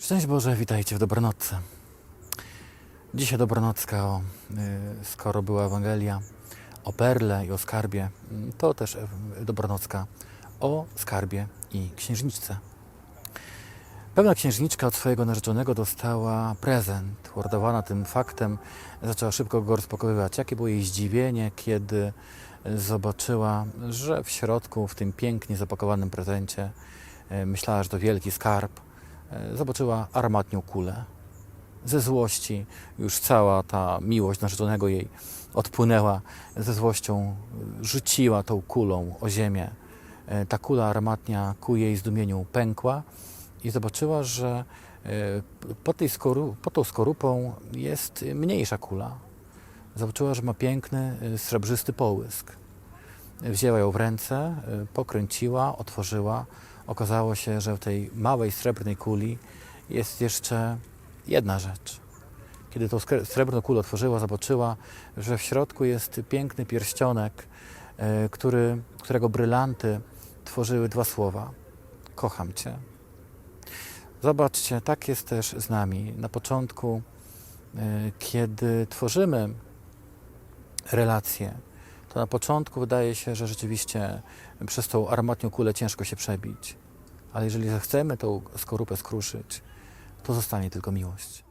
Szczęść Boże, witajcie w Dobranocce. Dzisiaj Dobranocka, o, y, skoro była Ewangelia o perle i o skarbie, y, to też Dobranocka o skarbie i księżniczce. Pewna księżniczka od swojego narzeczonego dostała prezent. Uradowana tym faktem, zaczęła szybko go rozpakowywać. Jakie było jej zdziwienie, kiedy zobaczyła, że w środku, w tym pięknie zapakowanym prezencie, y, myślała, że to wielki skarb, zobaczyła armatnią kulę. Ze złości już cała ta miłość narzeczonego jej odpłynęła. Ze złością rzuciła tą kulą o ziemię. Y, Ta kula armatnia ku jej zdumieniu pękła i zobaczyła, że y, pod, tej skoru, pod tą skorupą jest mniejsza kula. Zobaczyła, że ma piękny, srebrzysty połysk. Wzięła ją w ręce, pokręciła, otworzyła. Okazało się, że w tej małej srebrnej kuli jest jeszcze jedna rzecz. Kiedy tą srebrną kulę otworzyła, zobaczyła, że w środku jest piękny pierścionek, y, który, którego brylanty tworzyły dwa słowa: Kocham Cię. Zobaczcie, tak jest też z nami. Na początku, y, kiedy tworzymy relacje, to na początku wydaje się, że rzeczywiście przez tą armatnią kulę ciężko się przebić. Ale jeżeli zechcemy tą skorupę skruszyć, to zostanie tylko miłość.